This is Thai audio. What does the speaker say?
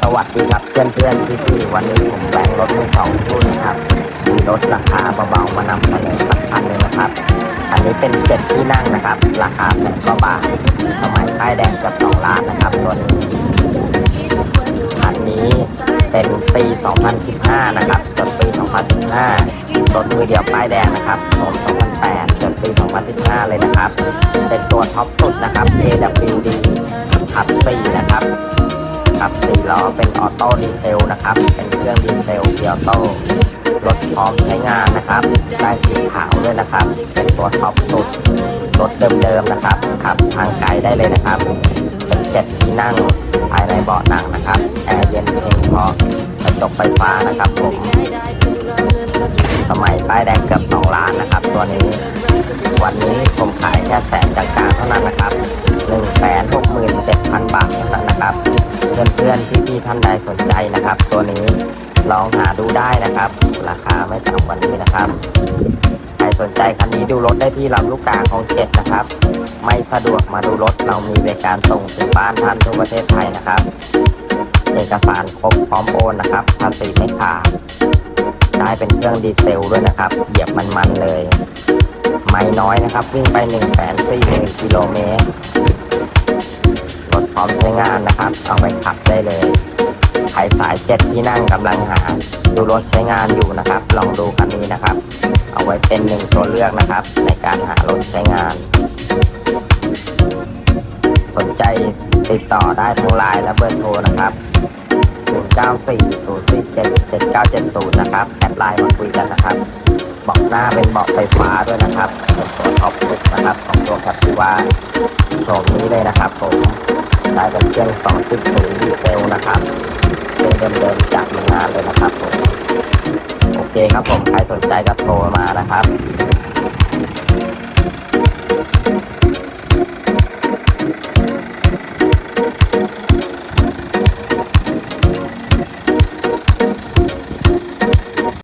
สวัสดีครับเพื่อนเพื่อนพี่พี่ๆวันนี้ผมแปลงรถมือสองรุ่นครับมีรถราคาเบาๆมานำเสนอสักคันหนึ่งนะครับอันนี้เป็นเจ็ดที่นั่งนะครับ ราคาแสนกว่าบาทสมัยป้ายแดงกือบสองล้านนะครับตัวนี้คันนี้เป็นปี 2015 นะครับจดปี 2015รถมือเดียวป้ายแดงนะครับโฉม2008จดปี 2015 เลยนะครับ เป็นตัวท็อปสุดนะครับ AWD ขับ4นะครับ ขับ4ล้อเป็นออโต้ดีเซลนะครับ เป็นเครื่องดีเซลเกียร์โต้รถพร้อมใช้งานนะครับ ได้สีขาวด้วยนะครับ เป็นตัวท็อปสุด รถเดิมๆนะครับ ขับทางไกลได้เลยนะครับ เป็นเจ็ดที่นั่งภายในเบาะหนังนะครับ แอร์เย็นเพียงพอกระจกไฟฟ้านะครับผม สมัยป้ายแดงเกือบ2ล้านนะครับ ตัวนี้ วันนี้ผมขายแค่แสนกลางๆเท่านั้นนะครับ1 6 7 0 0 0 บาทเท่านั้นนะครับ เพื่อนๆพี่ๆท่านใดสนใจนะครับ ตัวนี้ลองหาดูได้นะครับ ราคาไม่ต่ำกว่านี้นะครับใครสนใจคันนี้ดูรถได้ที่ลำลูกกาของเจ็ดนะครับ ไม่สะดวกมาดูรถเรามีบริการส่งถึงบ้านท่านทั่วประเทศไทยนะครับเอกสารครบพร้อมโอนนะครับภาษีไม่ขาดได้เป็นเครื่องดีเซลด้วยนะครับ เหยียบมันๆเลย ไม่น้อยนะครับ วิ่งไป1นึ่งแสนสี่หมื่นกิโลเมตร ใช้งานนะครับ เอาไปขับได้เลยใครสายเจ็ดที่นั่งกำลังหา ดูรถใช้งานอยู่นะครับ ลองดูคันนี้นะครับ เอาไว้เป็นหนึ่งตัวเลือกนะครับ ในการหารถใช้งาน สนใจติดต่อได้ทางไลน์และเบอร์โทรนะครับ0940477970 นะครับแอดไลน์มาคุยกันนะครับเบาะหน้าเป็นเบาะไฟฟ้าด้วยนะครับตัวท็อปสุดนะครับ ของตัวแคปติว่าโฉมนี้เลยนะครับผม ได้เป็นเครื่อง2.0ดีเซลนะครับเป็นเดิมๆจากโรงงานเลยนะครับผมโอเคครับผมใครสนใจก็โทรมานะครับ